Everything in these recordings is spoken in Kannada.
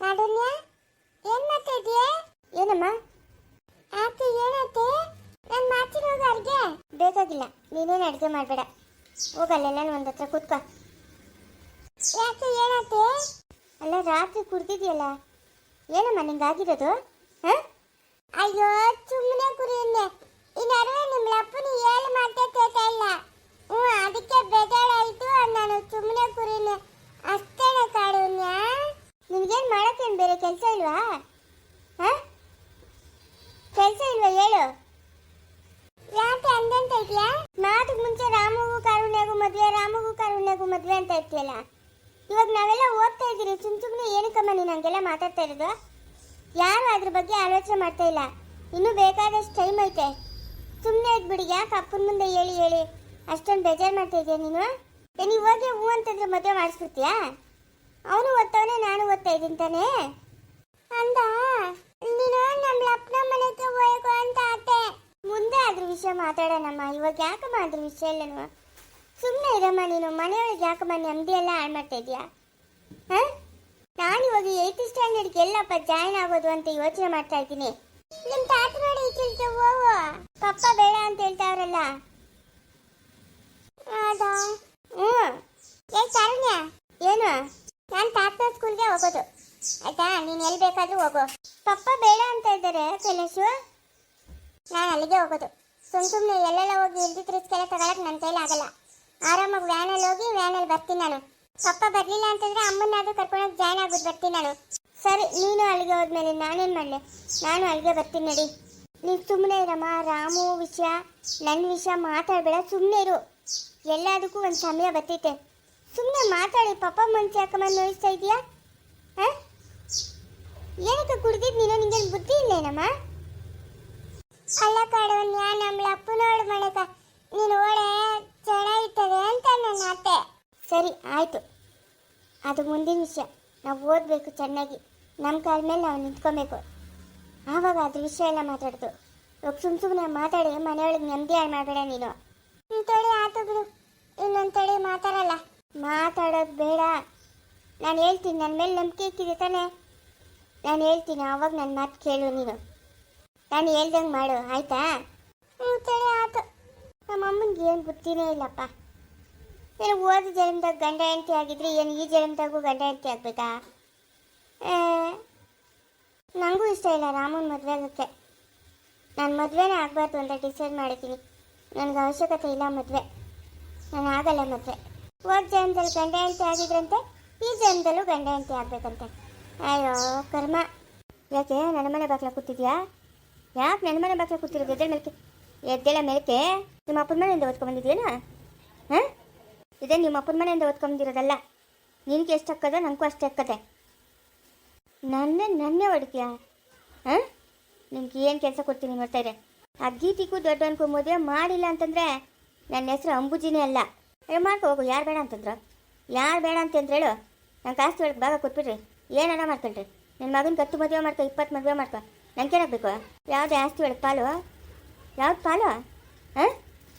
ಕಾಡುಣ್ಯ ಏನ್ ಮಾಡ್ತಿದ್ಯೆ ಏನಮ್ಮ? ಆಕೆ ಏನತ್ತೆ ನಾನು ಮಾಡ್ತೀನಿ ಹೋಗ ಅಡ್ಗೆ. ಬೇಕಾಗಿಲ್ಲ ನೀನೇನು ಅಡ್ಗೆ ಮಾಡಬೇಡ. ಹೋಗಲ್ಲ ಒಂದ್ ಹತ್ರ ಕೂತ್ಕೋ. ಯಾಕೆ ಏನತ್ತೆ ಅಲ್ಲ ರಾತ್ರಿ ಕುಡ್ದಿದ್ಯಲ್ಲ? ಏನಮ್ಮ ನಿಂಗಾಗಿರೋದು? ಹ? ಅಯ್ಯೋ ಸುಮ್ಮನೆ ಕುರಿಯನ್ನೆ ಇನ್ನಾರುವೆ ನಿಮ್ಮ ಅಪ್ಪನ ಏನು ಮಾಡ್ತಾ ಕೇಳ್ತಾ ಇಲ್ಲ ಹ್ಞೂ ಅದಕ್ಕೆ ಬೇಜಾರಾಯಿತು ನಾನು ಸುಮ್ಮನೆ ಕುರಿಯನ್ನೆ ಅಷ್ಟೇನೆ ಕಾಡುಣ್ಯ ನಿನ್ಗೇನು ಮಾಡೋಕ್ಕೇನು ಬೇರೆ ಕೆಲಸ ಇಲ್ವಾ ಹ ಕೆಲಸ ಇಲ್ವಾ ಹೇಳು ಯಾಕೆ ಅಂದಂತ ಇದ್ಯಾ ಮಾತಿಗೆ ಮುಂಚೆ ರಾಮಗೂ ಕಾರುಣ್ಯಗೂ ಮದ್ವೆ ರಾಮಗೂ ಮದುವೆ ಅಂತ ಇರ್ತೀಯಲ್ಲ? ಇವಾಗ ನಾವೆಲ್ಲ ಓದ್ತಾ ಇದ್ದೀರಿ, ಸುಮ್ ಸುಮ್ಮನೆ ಏನಕ್ಕಮ್ಮ ನೀನು ಹಂಗೆಲ್ಲ ಮಾತಾಡ್ತಾ ಇರೋದು? ಯಾರು ಅದ್ರ ಬಗ್ಗೆ ಆಲೋಚನೆ ಮಾಡ್ತಾ ಇಲ್ಲ. ಇನ್ನೂ ಬೇಕಾದಷ್ಟು ಟೈಮ್ ಐತೆ. ಸುಮ್ಮನೆ ಇದ್ಬಿಡಿ, ಯಾಕೆ ಅಪ್ಪನ ಮುಂದೆ ಹೇಳಿ ಹೇಳಿ ಅಷ್ಟೊಂದು ಬೇಜಾರು ಮಾಡ್ತಾ ಇದೆಯಾ ನೀನು? ಏನು ಇವಾಗೆ ಹೂ ಅಂತಂದ್ರೆ ಮದುವೆ ಮಾಡಿಸ್ಬಿಡ್ತೀಯಾ? ಅವನು ಓದ್ತವನೆ, ನಾನು ಓದ್ತಾ ಇದ್ದೀನಿ ತಾನೇ? ಅಂದ, ನೀನು ನಮ್ಮ ಅಪ್ಪನ ಮನೆಗೆ ಹೋಗು ಅಂತ ಆತೆ ಮುಂದೆ ಅದ್ರ ವಿಷಯ ಮಾತಾಡೋಣಮ್ಮ. ಇವಾಗ ಯಾಕಮ್ಮ ಅದ್ರ ವಿಷಯ ಇಲ್ಲನು ಸುಮ್ಮನೆ ಇರಮ್ಮ ನೀನು. ಮನೆಯೊಳಗೆ ಯಾಕಮ್ಮ ನೆಮ್ಮದಿ ಎಲ್ಲ ಹಾಳು ಮಾಡ್ತಾ ಇದೀಯಾ? ಹಾಂ? ನಾನು ಇವಾಗ ಏಯ್ತ್ ಸ್ಟ್ಯಾಂಡರ್ಡ್ಗೆ ಎಲ್ಲಪ್ಪ ಜಾಯ್ನ್ ಆಗೋದು ಅಂತ ಯೋಚನೆ ಮಾಡ್ತಾ ಇದ್ದೀನಿ. ನಿಮ್ಮ ತಾತ ನೋಡಿ ಕೆಲಸ ಹೋಗು ಪಪ್ಪ ಬೇಡ ಅಂತ ಹೇಳ್ತಾವ್ರಲ್ಲ. ಹ್ಞೂ. ಏ ಏನು? ನಾನು ತಾತನ ಸ್ಕೂಲ್ಗೆ ಹೋಗೋದು. ಆಯ್ತಾ? ನೀನು ಎಲ್ಲಿ ಬೇಕಾದರೂ ಹೋಗು. ಪಪ್ಪ ಬೇಡ ಅಂತ ಇದ್ದಾರೆ, ಕೈಲೇಶು. ನಾನು ಅಲ್ಲಿಗೆ ಹೋಗೋದು. ಸುಮ್ಮ ಸುಮ್ಮನೆ ಎಲ್ಲೆಲ್ಲ ಹೋಗಿ ಇಲ್ದಿದ್ರೆ ರಿಸ್ಕೆಲ್ಲ ತಗೊಳಕ್ ನನ್ನ ಕೈಲಾಗಲ್ಲ. ಆರಾಮಾಗಿ ವ್ಯಾನಲ್ಲಿ ಹೋಗಿ ವ್ಯಾನಲ್ಲಿ ಬರ್ತೀನಿ ನಾನು. ಪಪ್ಪ ಬರಲಿಲ್ಲ ಅಂತಂದ್ರೆ ಅಮ್ಮನಾದರೂ ಕರ್ಕೊಂಡೋಗಿ ಜಾಯ್ನ್ ಆಗೋದು ಬರ್ತೀನಿ ನಾನು. ಸರಿ, ನೀನು ಅಲ್ಲಿಗೆ ಹೋದ್ಮೇಲೆ ನಾನೇನು ಮಾಡಲಿ ನಾನು ಅಲ್ಲಿಗೆ ಬರ್ತೀನಿ ನಡಿ. ನೀನು ಸುಮ್ಮನೆ ಇರಮ್ಮ, ರಾಮು, ವಿಷಯ ನನ್ನ ವಿಷಯ ಮಾತಾಡಬೇಡ ಸುಮ್ಮನೆ ಇರು. ಎಲ್ಲದಕ್ಕೂ ಒಂದು ಸಮಯ ಬರ್ತೈತೆ. ಸುಮ್ಮನೆ ಮಾತಾಡಿ, ಪಪ್ಪ ಮನ್ಸು ಹಾಕಮ್ಮ ನೋಯಿಸ್ತಾ ಇದೆಯಾ ಹಾಂ? ಏನಕ್ಕೆ ಕುಡ್ದಿದ್ದು ನೀನು? ನಿಂಗೆ ಬುದ್ಧಿ ಇಲ್ಲೇನಮ್ಮ? ಅಲ್ಲ ಕಾಡವನ್ಯ ನಮ್ಮ ಅಪ್ಪನೋಡು ಮಾಡಕ ನೀನು ಓಳೆ ಚೆನ್ನಾಗಿರ್ತದೆ ಅಂತ ನನ್ನ ಅತ್ತೆ ಸರಿ, ಆಯಿತು. ಅದು ಮುಂದಿನ ವಿಷಯ. ನಾವು ಓದಬೇಕು ಚೆನ್ನಾಗಿ. ನಮ್ಮ ಕಾಲ ಮೇಲೆ ನಾವು ನಿಂತ್ಕೊಬೇಕು. ಆವಾಗ ಅದ್ರ ವಿಷಯ ಎಲ್ಲ ಮಾತಾಡ್ದು. ಇವಾಗ ಸುಮ್ ಸುಮ್ಮನೆ ಮಾತಾಡಿ, ಮನೆಯೊಳಗೆ ನೆಮ್ಮದಿ ಹಾಳು ಮಾಡಬೇಡ ನೀನು. ತಡಿ ಆತು ಬಿಡು. ಇನ್ನೊಂದು ತಡಿ ಮಾತಾಡಲ್ಲ. ಮಾತಾಡೋದು ಬೇಡ. ನಾನು ಹೇಳ್ತೀನಿ ನನ್ನ ಮೇಲೆ ನಂಬಿಕೆ ಇಕ್ಕಿದೆ ತಾನೆ. ನಾನು ಹೇಳ್ತೀನಿ, ಆವಾಗ ನನ್ನ ಮಾತು ಕೇಳು ನೀನು. ನಾನು ಹೇಳ್ದಂಗೆ ಮಾಡು, ಆಯ್ತಾ? ತೊಳೆ ಆಯ್ತು. ನಮ್ಮ ಅಮ್ಮನಿಗೆ ಏನು ಬುದ್ಧಿನೇ ಇಲ್ಲಪ್ಪ. ಏನು ಓದ ಜನ್ಮದಾಗ ಗಂಡ ಹೆಂಡತಿ ಆಗಿದ್ರೆ ಏನು ಈ ಜನ್ಮದಾಗೂ ಗಂಡ ಹೆಂಡತಿ ಆಗ್ಬೇಕಾ? ನನಗೂ ಇಷ್ಟ ಇಲ್ಲ ರಾಮನ ಮದುವೆ ಆಗೋಕ್ಕೆ. ನಾನು ಮದುವೆನೇ ಆಗಬಾರ್ದು ಅಂತ ಡಿಸೈಡ್ ಮಾಡಿದ್ದೀನಿ. ನನಗೆ ಅವಶ್ಯಕತೆ ಇಲ್ಲ ಮದುವೆ. ನಾನು ಆಗಲ್ಲ ಮದುವೆ. ಹೋದ ಜನ್ಮದಲ್ಲಿ ಗಂಡ ಹೆಂಡತಿ ಆಗಿದ್ರಂತೆ, ಈ ಜನ್ಮದಲ್ಲೂ ಗಂಡ ಹೆಂಡತಿ ಆಗಬೇಕಂತೆ. ಅಯ್ಯೋ, ಕರ್ಮ. ಯಾಕೆ, ನನ್ನ ಮನೆ ಬಾಕ್ಲ ಕೂತಿದ್ಯಾ? ಯಾಕೆ ನನ್ನ ಮನೆ ಬಾಕ್ಲ ಕೂತಿರೋದು ಎದ್ದೇಳ ಮೇಲೆ ಎದ್ದೇಳ ಮೇಲಕ್ಕೆ? ನಿಮ್ಮ ಅಪ್ಪನ ಮನೆಯಿಂದ ಓದ್ಕೊಂಬಂದಿದ್ಯೇನ ಹಾಂ? ಇದೇ ನಿಮ್ಮ ಅಪ್ಪನ ಮನೆಯಿಂದ ಓದ್ಕೊಂಬಂದಿರೋದಲ್ಲ ನಿನಗೆ ಎಷ್ಟು ಹಾಕದೆ ನನಗೂ ಅಷ್ಟೇ ಹಾಕದೆ ನನ್ನೇ ನನ್ನೇ ಹೊಡಿತೀಯ? ಹಾಂ? ನಿಮ್ಗೆ ಏನು ಕೆಲಸ ಕೊಡ್ತೀನಿ ನೋಡ್ತಾ ಇದೆ ಆ ಗೀತಿಗೂ ದೊಡ್ಡ ಅನ್ಕೊ ಮದುವೆ ಮಾಡಿಲ್ಲ ಅಂತಂದರೆ ನನ್ನ ಹೆಸರು ಅಂಬುಜಿನೇ ಅಲ್ಲ. ಏ, ಮಾಡ್ಕೊ ಹೋಗು, ಯಾರು ಬೇಡ ಅಂತಂದ್ರು? ಯಾರು ಬೇಡ ಅಂತಂದ್ರೆ ಹೇಳು. ನನ್ನ ಕಾಸ್ತಿ ಒಳಗೆ ಭಾಗ ಕೊಟ್ಬಿಡ್ರಿ. ಏನಾರ ಮಾಡ್ಕೊಳ್ರಿ? ನನ್ನ ಮಗನ ಕತ್ತು ಮದುವೆ ಮಾಡ್ಕೊ, ಇಪ್ಪತ್ತು ಮದುವೆ ಮಾಡ್ಕೊ. ನನಗೇನಾಗಬೇಕು ಯಾವುದೇ ಆಸ್ತಿ ಒಳಗೆ ಪಾಲು? ಯಾವ್ದು ಪಾಲು? ಹಾಂ?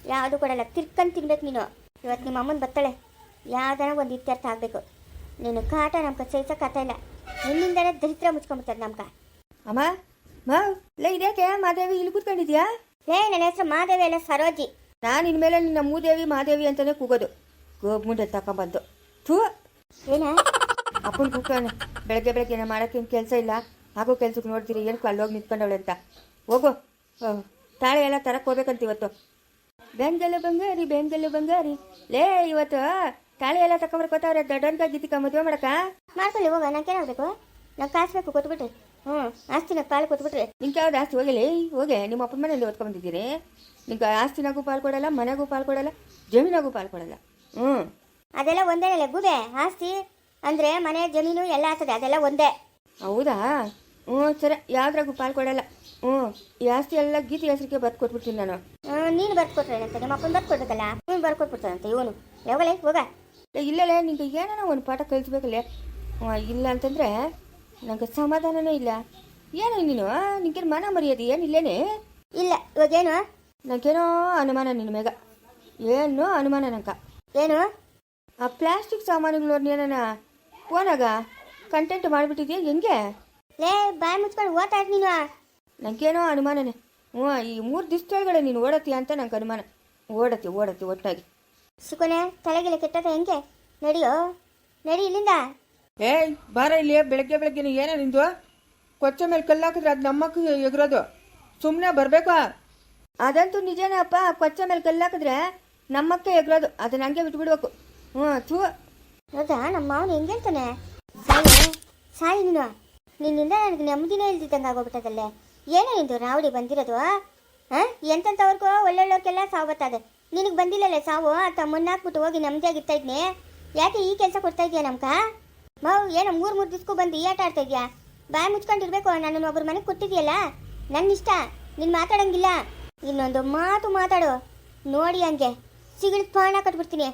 ಯಾವುದು ಕೊಡಲ್ಲ. ತಿರ್ಕೊಂಡು ತಿನ್ಬೇಕು ನೀನು. ಇವತ್ತು ನಿಮ್ಮ ಅಮ್ಮನ ಬರ್ತಾಳೆ ಯಾವ್ದಾರ ಒಂದು ಇತ್ಯರ್ಥ ಆಗಬೇಕು. ನೀನು ಕಾಟ ನಮ್ಗೆ ಸಹಿಸಕ್ಕಾಗ್ತಾ ಇಲ್ಲ. ನಿನ್ನಿಂದನೇ ದರಿದ್ರ ಮುಚ್ಕೊಂಬಿಡ್ತಾರೆ ನಮ್ಗೆ ಅಮ್ಮ ಮಾ ಲೇ ಇದ್ಯಾಕೆ? ಮಾದೇವಿ ಇಲ್ಲಿ ಕೂತ್ಕೊಂಡಿದ್ಯಾ? ಏ ನನ್ನ ಹೆಸರು ಮಾದೇವಿ ಅಲ್ಲ ಸರೋಜಿ. ನಾನು ಇನ್ಮೇಲೆ ನಿನ್ನ ಮೂದೇವಿ ಮಾದೇವಿ ಅಂತಾನೆ ಕೂಗೋದು. ಗೋಬ್ಮುಂಡೆ ತಕೊಂಬಂದು. ಥೂ! ಏನ? ಅಪ್ಪನ ಕೂತ್ಕೊಂಡು ಬೆಳಗ್ಗೆ ಬೆಳಗ್ಗೆ ಏನೋ ಮಾಡೋಕ್ಕೇನು ಕೆಲಸ ಇಲ್ಲ. ಹಾಗೂ ಕೆಲ್ಸಕ್ಕೆ ನೋಡ್ತೀರಿ ಏನಕ್ಕೂ ಅಲ್ಲಿ ಹೋಗಿ ನಿಂತ್ಕೊಂಡವಳೆ ಅಂತ. ಹೋಗು. ತಾಳೆ ಎಲ್ಲ ತರಕ್ಕೆ ಹೋಗ್ಬೇಕಂತ ಇವತ್ತು. ಬೆಂಗಲ್ಲು ಬಂಗಾರಿ ಬೆಂಗಲು ಬಂಗಾರಿ. ಲೇ ಇವತ್ತು ತಾಳಿ ಎಲ್ಲ ತಗೊಂಬರ್ಕೋತಾವ್ರೆ ದೊಡ್ಡವನ್ಗ ಗೀತಿಕ ಮದುವೆ ಮಾಡಕ? ಮಾಡ್ಕೊಳ್ಳಿ ಹೋಗ ನಂಗೇನಾಗಬೇಕು ನಂಗೆ ಕಾಸು ಬೇಕು ಕೊಟ್ಬಿಟ್ರಿ ಹ್ಞೂ ಆಸ್ತಿನ ಪಾಲು ಕೊಟ್ಬಿಟ್ರಿ ನಿಂಗೆ ಯಾವ್ದು ಆಸ್ತಿ? ಹೋಗಿಲಿ ಹೋಗಿ. ನಿಮ್ಮ ಅಪ್ಪನ ಮನೆಯಲ್ಲಿ ಓದ್ಕೊಂಬಂದಿದ್ದೀರಿ ನಿಂಗೆ ಆಸ್ತಿನಾಗೂ ಪಾಲು ಕೊಡಲ್ಲ ಮನೆಗೂ ಪಾಲು ಕೊಡಲ್ಲ ಜಮೀನಾಗೂ ಪಾಲು ಕೊಡಲ್ಲ. ಹ್ಞೂ ಅದೆಲ್ಲ ಒಂದೇನಲ್ಲ ಗುಬೆ. ಆಸ್ತಿ ಅಂದರೆ ಮನೆ ಜಮೀನು ಎಲ್ಲ ಆಗ್ತದೆ ಅದೆಲ್ಲ ಒಂದೇ. ಹೌದಾ? ಹ್ಞೂ ಸರಿ. ಯಾವ್ದ್ರಾಗೂ ಪಾಲು ಕೊಡಲ್ಲ. ಹ್ಞೂ ಈ ಆಸ್ತಿ ಎಲ್ಲ ಗೀತೆ ಹೆಸರಿಗೆ ಬರ್ದು ಕೊಟ್ಬಿಡ್ತೀನಿ ನಾನು ನೀನು ಬರ್ಕೊಟ್ರೇನಂತೆ ನಿಮ್ಮ ಅಪ್ಪನ ಬರ್ಕೊಡ್ಬೇಕಲ್ಲ ನೀನು ಬರ್ಕೊಟ್ಬಿಡ್ತಾನಂತೆ ಇವನು. ಯಾವಾಗಲೇ ಹೋಗ. ಇಲ್ಲಲೇ ನಿಂಗೆ ಏನೋ ಒಂದು ಪಾಠ ಕಲಿಸ್ಬೇಕಲ್ಲೇ? ಇಲ್ಲ ಅಂತಂದರೆ ನನಗೆ ಸಮಾಧಾನನೇ ಇಲ್ಲ. ಏನು ನೀನು? ನಿಂಗೇನು ಮನ ಮರ್ಯಾದೆ? ಏನಿಲ್ಲೇನೆ ಇಲ್ಲ ಇವಾಗೇನು? ನನಗೇನೋ ಅನುಮಾನ ನಿನ್ನ ಮೇಗ. ಏನೋ ಅನುಮಾನ ನಂಕ ಏನು? ಆ ಪ್ಲಾಸ್ಟಿಕ್ ಸಾಮಾನುಗಳು ಏನಾನ ಫೋನಾಗ ಕಂಟೆಂಟ್ ಮಾಡಿಬಿಟ್ಟಿದ್ಯಾ ಹೆಂಗೆ? ಲೇ ಬಾಯಿ ಮುಚ್ಕೊಂಡು ಓದ್ತಾ ನೀನು. ನನಗೇನೋ ಅನುಮಾನನೇ. ಹ್ಞೂ ಈ ಮೂರು ದಿವಸದೊಳಗಡೆ ನೀನು ಓಡತ್ತೀಯ ಅಂತ ನಂಗೆ ಅನುಮಾನ. ಓಡತ್ತಿ ಓಡತ್ತಿ ಒಟ್ಟಾಗಿ. ಸುಕುನೆ ತಲೆಗೆಲೆ ಕೆಟ್ಟದ ಹೆಂಗೆ? ನಡಿಯೋ? ನಡಿ ಇಲ್ಲಿಂದ. ಏಯ್ ಬಾರ ಇಲ್ಲಿ ಬೆಳಗ್ಗೆ ಬೆಳಗ್ಗೆ ಏನೋ ನಿಂದು? ಕೊಚ್ಚೆ ಮೇಲೆ ಕಲ್ಲಾಕಿದ್ರೆ ಅದು ನಮ್ಮಕ್ಕ ಎಗರೋದು. ಸುಮ್ಮನೆ ಬರಬೇಕು? ಅದಂತೂ ನಿಜನೇ ಅಪ್ಪ ಕೊಚ್ಚೆ ಮೇಲೆ ಕಲ್ಲಾಕಿದ್ರೆ ನಮ್ಮಕ್ಕ ಎಗರೋದು. ಅದನ್ನ ಹಂಗೆ ಬಿಟ್ಬಿಡ್ಬೇಕು. ಹ್ಞೂ ಥೂ. ಹೌದಾ? ನಮ್ಮ ಮಾವನ ಹೆಂಗೆ ಅಂತಾನೆ? ಸಾಯಿ ಸಾಯಿ ನೀನು. ನಿನ್ನಿಂದ ನನಗೆ ನೆಮ್ಮದಿನೇ ಇಲ್ದಿದ್ದಂಗೆ ಆಗೋಗ್ಬಿಟ್ಟದಲ್ಲೇ. ಏನೇ ಇಂದು ರಾವಡಿ ಬಂದಿರೋದು ಹಾಂ ಎಂತಂತವ್ರಿಗೂ ಒಳ್ಳೊಳ್ಳೋರ್ಗೆಲ್ಲ ಸಾವು ಬರ್ತದೆ ನಿನಗೆ ಬಂದಿಲ್ಲಲ್ಲ ಸಾವು? ಅಂತ ಮುನ್ನಾಕ್ಬಿಟ್ಟು ಹೋಗಿ ಇರ್ತಾ ಇದ್ನಿ. ಯಾಕೆ ಈ ಕೆಲಸ ಕೊಡ್ತಾ ಇದೆಯಾ ನಮ್ಕ ಮಾವು ಏನೋ ಮೂರು ಮೂರು ದಿವ್ಸಕ್ಕೂ ಬಂದು ಈ ಆಟ ಆಡ್ತಾ ಇದೆಯಾ? ಬಾಯಿ ಮುಚ್ಕೊಂಡಿರ್ಬೇಕು, ನನ್ನನ್ನು ಒಬ್ಬರ ಮನೆಗೆ ಕೊಟ್ಟಿದ್ಯಲ್ಲ? ನನ್ನ ಇಷ್ಟ ನೀನು ಮಾತಾಡಂಗಿಲ್ಲ? ಇನ್ನೊಂದು ಮಾತು ಮಾತಾಡು. ನೋಡಿ ಹಂಗೆ. ಸಿಗಿಲ್ ಪಾಣ ಕಟ್ಬಿಡ್ತೀನಿ.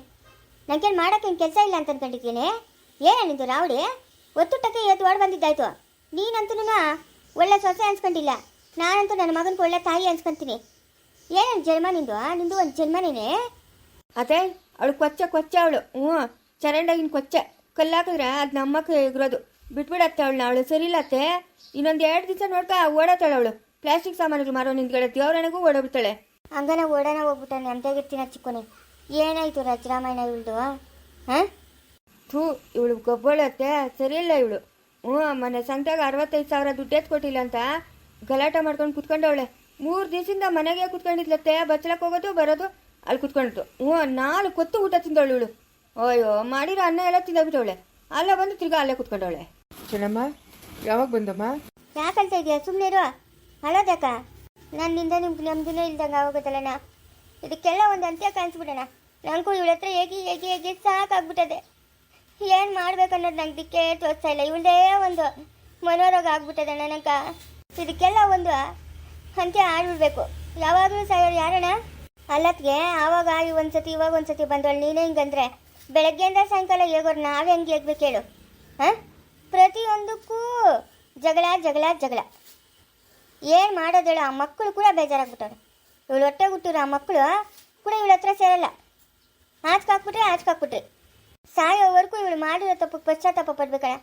ನಂಗೇನು ಮಾಡೋಕ್ಕೇನು ಕೆಲಸ ಇಲ್ಲ ಅಂತ ಅನ್ಕೊಂಡಿದ್ದೀನಿ. ಏನಿದ್ದು ನಿಂದು ರಾವಡಿ? ಒತ್ತುಟಕ್ಕೆ ಇವತ್ತು ಓಡ್ ಬಂದಿದ್ದಾಯ್ತು. ನೀನಂತೂ ಒಳ್ಳೆ ಸೊಸೆ ಅನ್ಸ್ಕೊಂಡಿಲ್ಲ. ನಾನಂತೂ ನನ್ನ ಮಗನಿಗೆ ಒಳ್ಳೆ ತಾಯಿ ಅನ್ಸ್ಕೊಂತೀನಿ. ಏನೇನು ಜನ್ಮ ನಿಂದು ನಿಂದು ಒಂದು ಜನ್ಮನೇನೆ? ಅದೇ ಅವಳು ಕೊಚ್ಚ ಕೊಚ್ಚ ಅವಳು. ಹ್ಞೂ ಚರಂಡಾಗಿನ ಕೊಚ್ಚ. ಕಲ್ಲಾಕಿದ್ರೆ ಅದು ನಮ್ಮಕ್ಕೆ ಇರೋದು. ಬಿಟ್ಬಿಡತ್ತೆ ಅವಳನ್ನ ಅವಳು ಸರಿಯಿಲ್ಲತ್ತೆ. ಇನ್ನೊಂದು ಎರಡು ದಿವಸ ನೋಡ್ಕ ಓಡತ್ತಾಳೆ ಅವಳು. ಪ್ಲಾಸ್ಟಿಕ್ ಸಾಮಾನುಗಳು ಮಾರೋ ನಿಂತ್ಗಡೆ ದೇವರಣೆಗೂ ಓಡೋಗ್ಬಿಡ್ತಾಳೆ. ಹಂಗನ ಓಡೋಣ ಹೋಗ್ಬಿಟ್ಟಾನೆ ನೆಮ್ಮದಿಯಾಗಿರ್ತೀನಿ ಚಿಕ್ಕನೆ. ಏನಾಯ್ತು ರಾಜರಾಮಾಯಣ ಇವಳ್ದು ಹಾಂ? ಥೂ ಇವಳು ಗೊಬ್ಬಳತ್ತೆ. ಸರಿಯಿಲ್ಲ ಇವಳು. ಹ್ಞೂ ಮೊನ್ನೆ ಸಂತೆಗೆ ಅರವತ್ತೈದು ಸಾವಿರ ದುಡ್ಡೆತ್ ಕೊಟ್ಟಿಲ್ಲ ಅಂತ ಗಲಾಟೆ ಮಾಡ್ಕೊಂಡು ಕುತ್ಕೊಂಡವಳೆ. ಮೂರು ದಿವಸದಿಂದ ಮನೆಗೆ ಕುತ್ಕೊಂಡಿದ್ಲತ್ತೆ ಬಚ್ಚಲಕ್ಕೆ ಹೋಗೋದು ಬರೋದು ಅಲ್ಲಿ ಕುತ್ಕೊಂಡಿತ್ತು ಹ್ಞೂ ನಾಲ್ಕು ಕೊತ್ತು ಊಟ ತಿಂದವಳು ಇವಳು. ಅಯ್ಯೋ ಮಾಡಿರೋ ಅನ್ನ ಎಲ್ಲ ತಿಂದೋಗ್ಬಿಟ್ಟವಳೆ. ಅಲ್ಲ ಬಂದು ತಿರ್ಗಾ ಅಲ್ಲೇ ಕುತ್ಕೊಂಡವಳೆ. ಚೆನ್ನಮ್ಮ ಯಾವಾಗ ಬಂದಮ್ಮ? ಯಾಕಂತ ಇದೆಯಾ? ಸುಮ್ಮನೆ ಇರು. ಅಳೋದ್ಯಾಕ ನನ್ನಿಂದ ನಿಮ್ಗೆ ನೆಮ್ಮದಿನೇ ಇಲ್ದಂಗೆ ಆಗೋಗತ್ತಲ್ಲಣ್ಣ. ಇದಕ್ಕೆಲ್ಲ ಒಂದು ಅಂತ್ಯ ಕಾಣಿಸ್ಬಿಡೋಣ. ನನಗೂ ಇವಳ ಹತ್ರ ಹೇಗೆ ಹೇಗೆ ಹೇಗೆ ಸಾಕಾಗ್ಬಿಟ್ಟದೆ. ಏನು ಮಾಡ್ಬೇಕನ್ನೋದು ನಂಗೆ ದಿಕ್ಕೇ ತೋರಿಸ್ತಾ ಇಲ್ಲ. ಇವಳದೇ ಒಂದು ಮನೋರೋಗ ಆಗ್ಬಿಟ್ಟದೆ ನನಗೆ. ಇದಕ್ಕೆಲ್ಲ ಒಂದು ಅಂತ್ಯ ಆಡ್ಬಿಡ್ಬೇಕು. ಯಾವಾಗಲೂ ಸಾಯೋರು ಯಾರಣ್ಣ? ಅಲ್ಲತ್ಗೆ, ಆವಾಗ ಈ ಒಂದ್ಸತಿ, ಇವಾಗ ಒಂದ್ಸತಿ ಬಂದವಳು ನೀನೇ ಹಿಂಗಂದ್ರೆ ಬೆಳಗ್ಗೆಯಿಂದ ಸಾಯಂಕಾಲ ಹೇಗೋರು ನಾವೇ ಹಂಗೆ ಹೇಗ್ಬೇಕು ಹೇಳು. ಹಾಂ? ಪ್ರತಿಯೊಂದಕ್ಕೂ ಜಗಳ ಜಗಳ ಜಗಳ. ಏನು ಮಾಡೋದೇಳು ಆ ಮಕ್ಕಳು ಕೂಡ ಬೇಜಾರಾಗ್ಬಿಟ್ಟವ್ರು. ಇವಳು ಹೊಟ್ಟೆ ಹುಟ್ಟಿರೋ ಆ ಮಕ್ಕಳು ಕೂಡ ಇವಳ ಹತ್ರ ಸೇರಲ್ಲ. ಆಚ್ಕಾಕ್ಬಿಟ್ರೆ, ಆಚ್ಕಾಕ್ಬಿಟ್ರಿ. ಸಾಯೋವರೆಗೂ ಇವಳು ಮಾಡಿರೋ ತಪ್ಪು ಪಶ್ಚಾತ್ತಾಪ ಪಡ್ಬೇಕಣ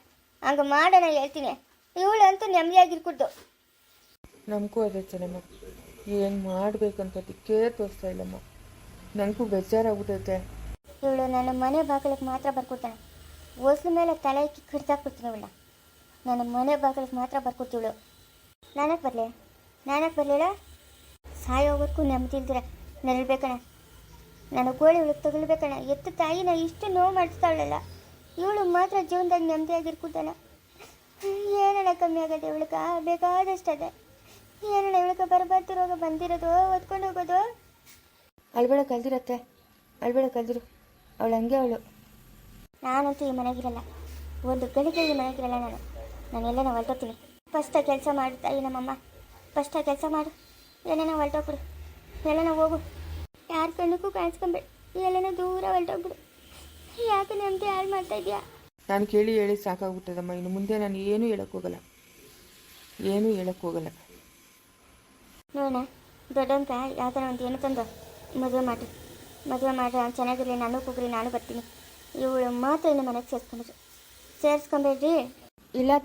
ಹಂಗ ಮಾಡೋಣ ಹೇಳ್ತೀನಿ. ಇವಳು ಅಂತೂ ನೆಮ್ಮದಿಯಾಗಿರ್ಕೂಡ್ದು. ನಮಗೂ ಅದೇ ಚೆನ್ನಮ್ಮ. ಏನು ಮಾಡಬೇಕಂತ ದಿಕ್ಕೇ ತೋರಿಸ್ತಾ ಇಲ್ಲಮ್ಮ. ನನಗೂ ಬೇಜಾರಾಗ್ಬಿಟ್ಟೈತೆ ಇವಳು ನನ್ನ ಮನೆ ಬಾಗಿಲಕ್ಕೆ ಮಾತ್ರ ಬರ್ಕೊಡ್ತಾನೆ ಹೊಸ್ಲು ಮೇಲೆ ತಲೆ ಇಕ್ಕಿ ಕಡ್ದಾಕ್ಬಿಡ್ತೀನಿ ಇವಳ ನನ್ನ ಮನೆ ಬಾಗಿಲಕ್ಕೆ ಮಾತ್ರ ಬರ್ಕೊಡ್ತೀವಳು ನಾನಕ್ಕೆ ಬರಲಿ? ನಾನಕ್ಕೆ ಬರಲಿಲ್ಲ? ಸಾಯೋವರೆಗೂ ನೆಮ್ಮದಿ ಇಲ್ದಿರ ನರಳ್ಬೇಕಣ ನನ್ನ ಕೋಳಿ ಇವಳಿಗೆ ತಗಲ್ಬೇಕಣ್ಣ. ಎತ್ತು ತಾಯಿನ ಇಷ್ಟು ನೋವು ಮಾಡಿಸ್ತಾಳಲ್ಲ ಇವಳು ಮಾತ್ರ ಜೀವನದಾಗ ನೆಮ್ಮದಿಯಾಗಿರ್ಕೊತಾನ ಏನಣ್ಣ ಕಮ್ಮಿ ಆಗದೆ ಬೇಕಾದಷ್ಟು ಬೇಕಾದಷ್ಟದೆ ಏನಣ್ಣ ಇವಳಕ ಬರಬಾರ್ದು ರೋಗ? ಬಂದಿರೋದು ಓದ್ಕೊಂಡು ಹೋಗೋದು? ಅಳ್ಬೇಡ ಕಲ್ದಿರತ್ತೆ. ಅಳ್ಬೇಡ ಕಲ್ದಿರು. ಅವಳು ಹಂಗೆ ಅವಳು. ನಾನಂತೂ ಈ ಮನೆಗಿರಲ್ಲ. ಒಂದು ಗಳಿಗೆ ಈ ಮನೆಗಿರಲ್ಲ ನಾನು. ನಾನೆಲ್ಲ ಹೊರಟೋಗ್ತೀನಿ ಫಸ್ಟ್ ಕೆಲಸ ಮಾಡಿ ತಾಯಿ ನಮ್ಮಮ್ಮ. ಫಸ್ಟ್ ಕೆಲಸ ಮಾಡು. ಏನೇನೋ ಹೊರಟೋಗ್ಬಿಡು ಎಲ್ಲನ ಹೋಗು. ಯಾರ ಕಣ್ಣಕ್ಕೂ ಕಾಣಿಸ್ಕೊಂಬೇಡ ಎಲ್ಲೇನ ದೂರ ಹೊರಟೋಗ್ಬಿಡು. ಯಾಕೆ ಅಂತ ಯಾರು ಮಾಡ್ತಾ ಇದೆಯಾ ನಾನು ಕೇಳಿ ಹೇಳಿ ಸಾಕಾಗ್ಬಿಟ್ಟದಮ್ಮ. ಇನ್ನು ಮುಂದೆ ನಾನು ಏನೂ ಹೇಳೋಕ್ಕೋಗಲ್ಲ ಹೋಗಲ್ಲ. ಏನೂ ಹೇಳೋಕ್ಕೋಗಲ್ಲ ಹೋಗಲ್ಲ. ದೊಡ್ಡಂತ ದೊಡ್ಡವಂತ ಯಾವ್ದಾರ ಒಂದು ಏನು ತಂದ ಮದುವೆ ಮಾಡಿ. ಮದುವೆ ಮಾಡಿ ಅವ್ನು ಚೆನ್ನಾಗಿರಲಿ ನಾನು ಕೂಗ್ರಿ ನಾನು ಬರ್ತೀನಿ. ಇವಳು ಮಾತ್ರ ಇನ್ನು ಮನೆಗೆ ಸೇರಿಸ್ಕೊಂಬಿಡ್ರಿ. ಸೇರಿಸ್ಕೊಂಬೇಡ್ರಿ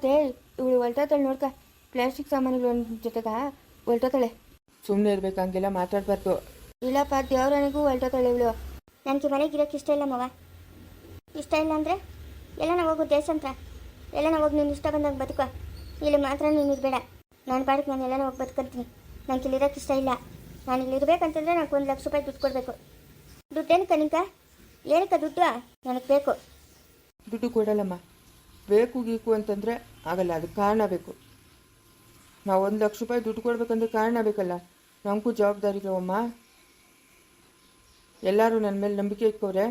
ತೇ ಇವಳು ಹೊಲ್ಟೋತಾಳೆ ನೋಡ್ಕ. ಪ್ಲಾಸ್ಟಿಕ್ ಸಾಮಾನುಗಳ ಜೊತೆಗ ಹೊಲ್ಟೋತಾಳೆ ಸುಮ್ಮನೆ ಇರಬೇಕು ಹಂಗೆಲ್ಲ ಮಾತಾಡಬಾರ್ದು. ಇಲ್ಲಪ್ಪ ದೇವ್ರನಿಗೂ ಹೊಲ್ಟೋತಾಳೆ ಇವಳು ನನಗೆ ಮನೆಗೆ ಇರೋಕ್ಕೆ ಇಷ್ಟ ಇಲ್ಲ ಮವ. ಇಷ್ಟ ಇಲ್ಲ ಅಂದರೆ ಎಲ್ಲ ಹೋಗು ದೇಶಾಂತರ ಎಲ್ಲ ಹೋಗಿ ನೀನು ಇಷ್ಟ ಬಂದಂಗೆ ಬದುಕೋ. ಇಲ್ಲಿ ಮಾತ್ರ ನೀನು ಇರಬೇಡ ನಾನು ಪಾಡಕ್ಕೆ ನಾನು ಎಲ್ಲ ಹೋಗಿ ಬದುಕಂತೀನಿ. ನನಗೆ ಇಲ್ಲಿ ಇರೋಕ್ಕೆ ಇಷ್ಟ ಇಲ್ಲ. ನಾನು ಇಲ್ಲಿ ಇರಬೇಕಂತಂದ್ರೆ ನನಗೆ ಒಂದು ಲಕ್ಷ ರೂಪಾಯಿ ದುಡ್ಡು ಕೊಡಬೇಕು. ದುಡ್ಡೇನಕ್ಕ ನಿಂಕ? ಏನಕ್ಕ ದುಡ್ಡು? ನನಗೆ ಬೇಕು. ದುಡ್ಡು ಕೊಡಲ್ಲಮ್ಮ. ಬೇಕು ಗೀಕು ಅಂತಂದರೆ ಆಗಲ್ಲ ಅದಕ್ಕೆ ಕಾರಣ ಬೇಕು. ನಾವು ಒಂದು ಲಕ್ಷ ರೂಪಾಯಿ ದುಡ್ಡು ಕೊಡಬೇಕಂದ್ರೆ ಕಾರಣ ಬೇಕಲ್ಲ. ನಮಗೂ ಜವಾಬ್ದಾರಿಗಳವಮ್ಮ ಎಲ್ಲರೂ ನನ್ನ ಮೇಲೆ ನಂಬಿಕೆ ಇಟ್ಕೋರೆ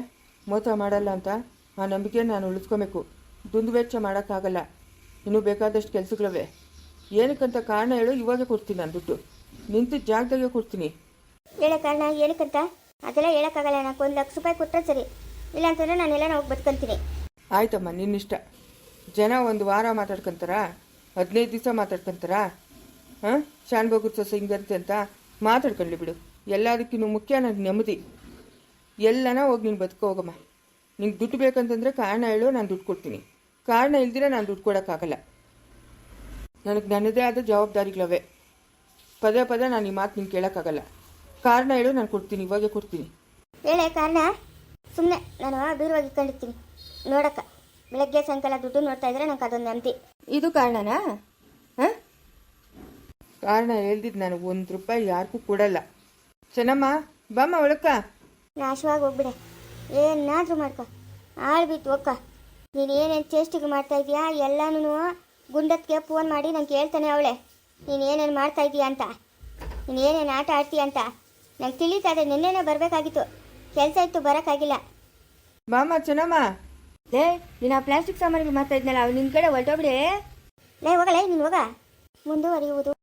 ಮೋಸ ಮಾಡಲ್ಲ ಅಂತ ಆ ನಂಬಿಕೆ ನಾನು ಉಳಿಸ್ಕೊಬೇಕು. ದುಂದು ವೆಚ್ಚ ಮಾಡೋಕ್ಕಾಗಲ್ಲ. ಇನ್ನೂ ಬೇಕಾದಷ್ಟು ಕೆಲಸಗಳವೆ. ಏನಕ್ಕಂತ ಕಾರಣ ಹೇಳು ಇವಾಗ ಕೊಡ್ತೀನಿ ನಾನು ದುಡ್ಡು. ನಿಂತು ಜಾಗದಾಗೆ ಕೊಡ್ತೀನಿ. ಹೇಳೋ ಕಾರಣ ಏನಕ್ಕಂತ? ಅದೆಲ್ಲ ಹೇಳೋಕ್ಕಾಗಲ್ಲ ನಾಲ್ಕು ಒಂದು ಲಕ್ಷ ರೂಪಾಯಿ ಕೊಟ್ಟರೆ ಸರಿ. ಇಲ್ಲ ಅಂತಂದ್ರೆ ನಾನೆಲ್ಲ ನಾವು ಬದುಕಂತೀನಿ. ಆಯ್ತಮ್ಮ ನಿನ್ನಿಷ್ಟ. ಜನ ಒಂದು ವಾರ ಮಾತಾಡ್ಕೊಂತಾರ? ಹದಿನೈದು ದಿವಸ ಮಾತಾಡ್ಕೊಂತಾರ? ಹಾಂ? ಶಾನ್ ಬಗುರ್ ಸೊಸೆ ಹಿಂಗಂತೆ ಅಂತ ಮಾತಾಡ್ಕೊಳ್ಳಿ ಬಿಡು. ಎಲ್ಲದಕ್ಕಿಂತ ಮುಖ್ಯ ನನಗೆ ನೆಮ್ಮದಿ. ಎಲ್ಲನ ಹೋಗಿ ನೀನು ಬದುಕೋ ಹೋಗಮ್ಮ. ನಿಂಗೆ ದುಡ್ಡು ಬೇಕಂತಂದ್ರೆ ಕಾರಣ ಹೇಳು ನಾನು ದುಡ್ಡು ಕೊಡ್ತೀನಿ. ಕಾರಣ ಇಲ್ದಿರ ನಾನು ದುಡ್ಡು ಕೊಡೋಕ್ಕಾಗಲ್ಲ. ನನಗೆ ನನ್ನದೇ ಆದ ಜವಾಬ್ದಾರಿಗಳವೆ. ಪದೇ ಪದೇ ನಾನು ಈ ಮಾತು ನಿಂಗೆ ಕೇಳೋಕ್ಕಾಗಲ್ಲ. ಕಾರಣ ಹೇಳು ನಾನು ಕೊಡ್ತೀನಿ ಇವಾಗೆ ಕೊಡ್ತೀನಿ. ಹೇಳ ಕಾರಣ? ಸುಮ್ಮನೆ ನಾನು ಬೀರುವಾಗಿ ಕಂಡಿರ್ತೀನಿ ನೋಡಕ್ಕ ಬೆಳಗ್ಗೆ ಸಾಯಂಕಾಲ ದುಡ್ಡು ನೋಡ್ತಾ ಇದ್ರೆ ನಂಗೆ ಅದೊಂದು ನಂಬಿ ಇದು ಕಾರಣನಾ? ಹಾಂ? ಕಾರಣ ಹೇಳ್ದಿದ್ದು ನಾನು ಒಂದು ರೂಪಾಯಿ ಯಾರಿಗೂ ಕೊಡಲ್ಲ. ಚೆನ್ನಮ್ಮ ಬಾಮ್ಮ ಒಳಕ್ಕ. ನಾಶವಾಗಿ ಹೋಗ್ಬಿಡೆ ಏನಾದರೂ ಮಾಡ್ಕೊ. ಆಳ್ಬಿಟ್ಟು ಒಕ್ಕ ನೀನು ಏನೇನು ಚೇಷ್ಟಿಗೆ ಮಾಡ್ತಾ ಇದೀಯಾ? ಎಲ್ಲನೂ ಗುಂಡತ್ಗೆ ಫೋನ್ ಮಾಡಿ ನಂಗೆ ಕೇಳ್ತಾನೆ ಅವಳೆ. ನೀನು ಏನೇನು ಮಾಡ್ತಾ ಇದೀಯ ಅಂತ? ನೀನು ಏನೇನು ಆಟ ಆಡ್ತೀಯ ಅಂತ? ನಂಗೆ ತಿಳಿತಾ ಇದೆ ನಿನ್ನೆನೇ ಬರಬೇಕಾಗಿತ್ತು. ಕೆಲಸ ಇತ್ತು ಬರೋಕ್ಕಾಗಿಲ್ಲ. ಬಾಮ್ಮ ಚೆನ್ನಮ್ಮ ಲೇ ನೀನು ಆ ಪ್ಲಾಸ್ಟಿಕ್ ಸಾಮಾನಿಗೆ ಮಾಡ್ತಾ ಇದ್ನಲ್ಲ ಅವ್ನು ನಿನ್ನ ಕಡೆ ಹೊರಟೋಗ್ಬಿಡೆ ಲೇ ಹೋಗಲೇ ನೀನು ಹೋಗ. ಮುಂದುವರಿಯುವುದು.